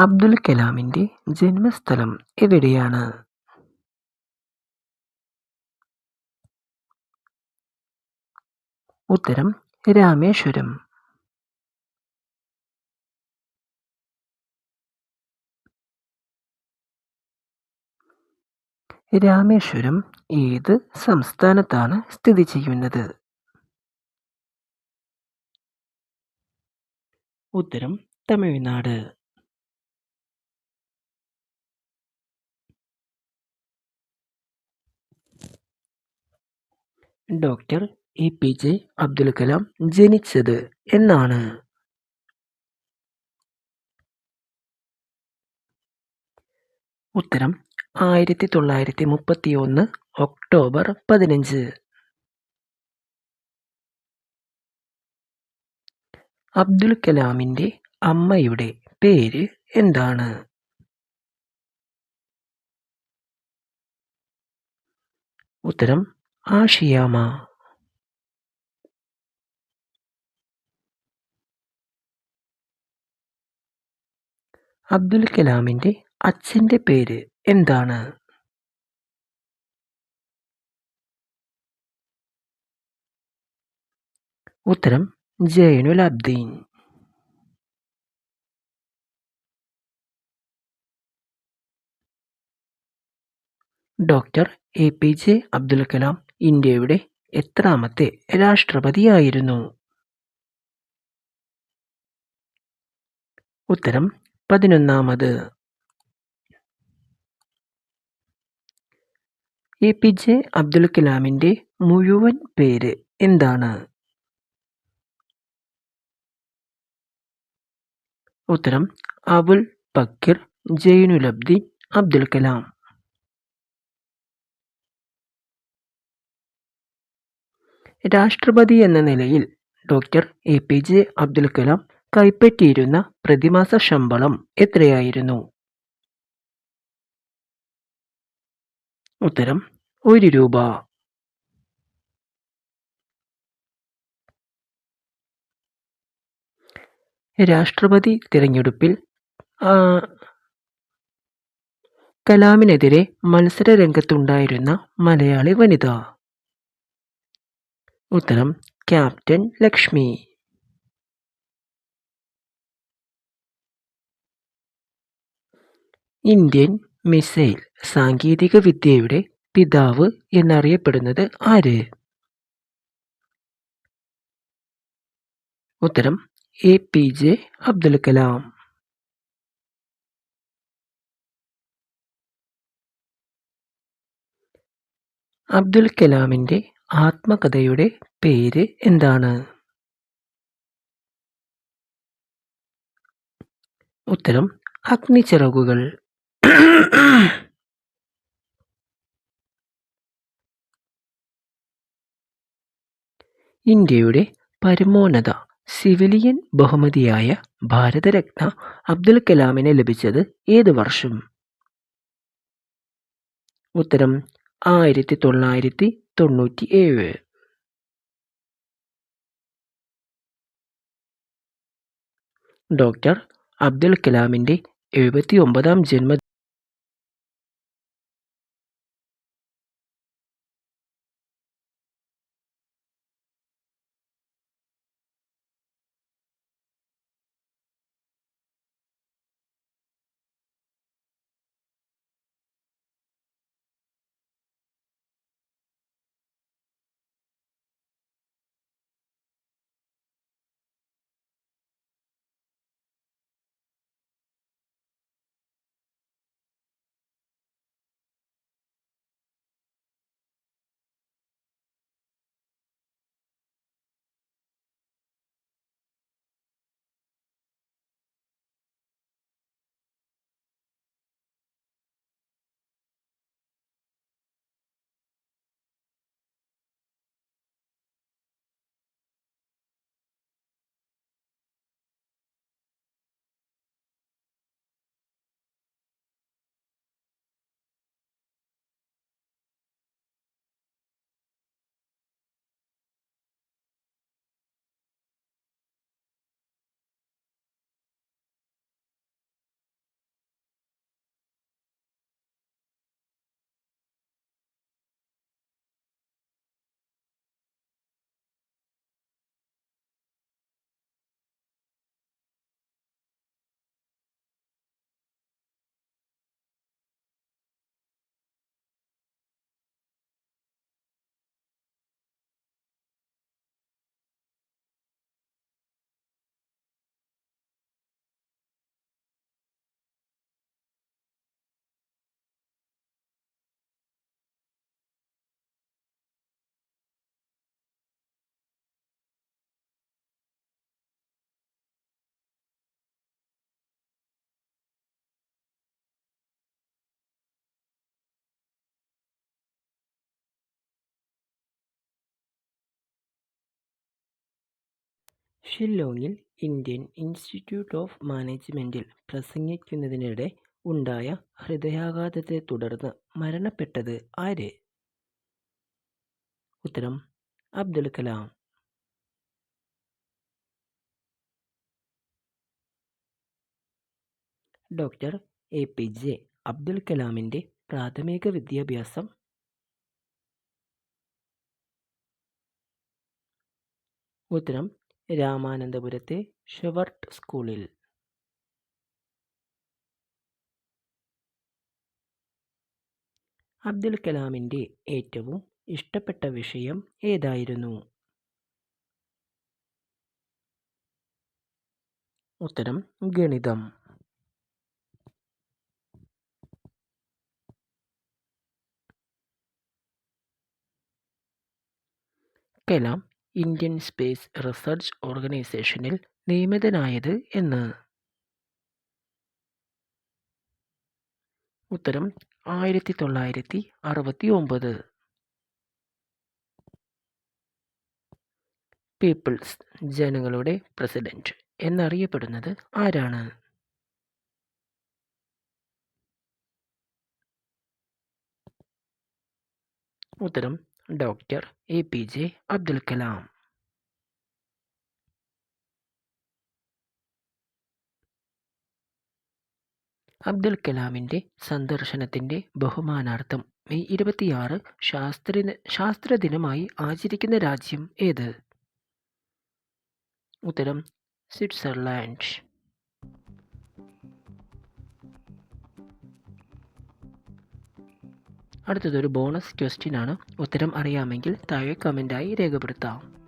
അബ്ദുൽ കലാമിന്റെ ജന്മസ്ഥലം എവിടെയാണ്? ഉത്തരം രാമേശ്വരം. രാമേശ്വരം ഏത് സംസ്ഥാനത്താണ് സ്ഥിതി ചെയ്യുന്നത്? ഉത്തരം Tamil Nadu. Doctor A P J Abdul Kalam ജനിച്ചത് എന്നാണ്. ഉത്തരം ആയിരത്തി തൊള്ളായിരത്തി മുപ്പത്തി ഒന്ന് ഒക്ടോബർ പതിനഞ്ച്. അബ്ദുൽ കലാമിന്റെ അമ്മയുടെ പേര് എന്താണ്? ഉത്തരം ആഷിയാമ അബ്ദുൽ കലാമിന്റെ അച്ഛന്റെ പേര് എന്താണ്? ഉത്തരം Jainul Abdeen. Doctor A P J Abdul Kalam ഇന്ത്യയുടെ എത്രാമത്തെ രാഷ്ട്രപതിയായിരുന്നു? ഉത്തരം പതിനൊന്നാമത്. എ പി ജെ അബ്ദുൽ കലാമിന്റെ മുഴുവൻ പേര് എന്താണ്? ഉത്തരം അബുൽ പക്കിർ ജൈനുലബ്ദീൻ അബ്ദുൽ കലാം. രാഷ്ട്രപതി എന്ന നിലയിൽ doctor A P J Abdul Kalam കൈപ്പറ്റിയിരുന്ന പ്രതിമാസ ശമ്പളം എത്രയായിരുന്നു? ഉത്തരം ഒരു രൂപ. രാഷ്ട്രപതി തിരഞ്ഞെടുപ്പിൽ കലാമിനെതിരെ മത്സര രംഗത്തുണ്ടായിരുന്ന മലയാളി വനിത. ഉത്തരം ക്യാപ്റ്റൻ ലക്ഷ്മി. ഇന്ത്യൻ മിസൈൽ സാങ്കേതിക വിദ്യയുടെ പിതാവ് എന്നറിയപ്പെടുന്നത് ആര്? ഉത്തരം A P J Abdul Kalam. Abdul കലാമിന്റെ ആത്മകഥയുടെ പേര് എന്താണ്? ഉത്തരം അഗ്നിച്ചിറകുകൾ. ഇന്ത്യയുടെ പരമോന്നത സിവിലിയൻ ബഹുമതിയായ ഭാരതരത്ന അബ്ദുൽ കലാമിന് ലഭിച്ചത് ഏത് വർഷം? ഉത്തരം ആയിരത്തി തൊള്ളായിരത്തി തൊണ്ണൂറ്റി ഏഴ് ഡോക്ടർ അബ്ദുൽ കലാമിന്റെ എഴുപത്തി ഒമ്പതാം ജന്മ ഷില്ലോങ്ങിൽ ഇന്ത്യൻ ഇൻസ്റ്റിറ്റ്യൂട്ട് ഓഫ് മാനേജ്മെന്റിൽ പ്രസംഗിക്കുന്നതിനിടെ ഉണ്ടായ ഹൃദയാഘാതത്തെ തുടർന്ന് മരണപ്പെട്ടത് ആര്? ഉത്തരം Abdul Kalam. Doctor A P J Abdul കലാമിന്റെ പ്രാഥമിക വിദ്യാഭ്യാസം. ഉത്തരം രാമാനന്തപുരത്തെ ഷെവർട്ട് സ്കൂളിൽ. അബ്ദുൽ കലാമിന്റെ ഏറ്റവും ഇഷ്ടപ്പെട്ട വിഷയം ഏതായിരുന്നു? ഉത്തരം ഗണിതം. കലാം ഇന്ത്യൻ സ്പേസ് റിസർച്ച് ഓർഗനൈസേഷനിൽ നിയമിതനായത് എന്ന്. ഉത്തരം ആയിരത്തി തൊള്ളായിരത്തി അറുപത്തി ഒമ്പത് പീപ്പിൾസ് ജനങ്ങളുടെ പ്രസിഡന്റ് എന്നറിയപ്പെടുന്നത് ആരാണ്? ഉത്തരം doctor A P J Abdul Kalam. Abdul കലാമിന്റെ സന്ദർശനത്തിന്റെ ബഹുമാനാർത്ഥം മെയ് ഇരുപത്തിയാറ് ശാസ്ത്ര ശാസ്ത്ര ദിനമായി ആചരിക്കുന്ന രാജ്യം ഏത്? ഉത്തരം സ്വിറ്റ്സർലാൻഡ്. അടുത്തതൊരു ബോണസ് ക്വസ്റ്റ്യൻ ആണ്. ഉത്തരം അറിയാമെങ്കിൽ താഴെ കമന്റായി രേഖപ്പെടുത്താം.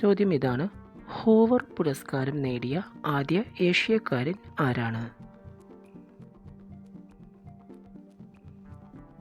ചോദ്യം ഇതാണ്. ഹോവർ പുരസ്കാരം നേടിയ ആദ്യ ഏഷ്യക്കാരൻ ആരാണ്?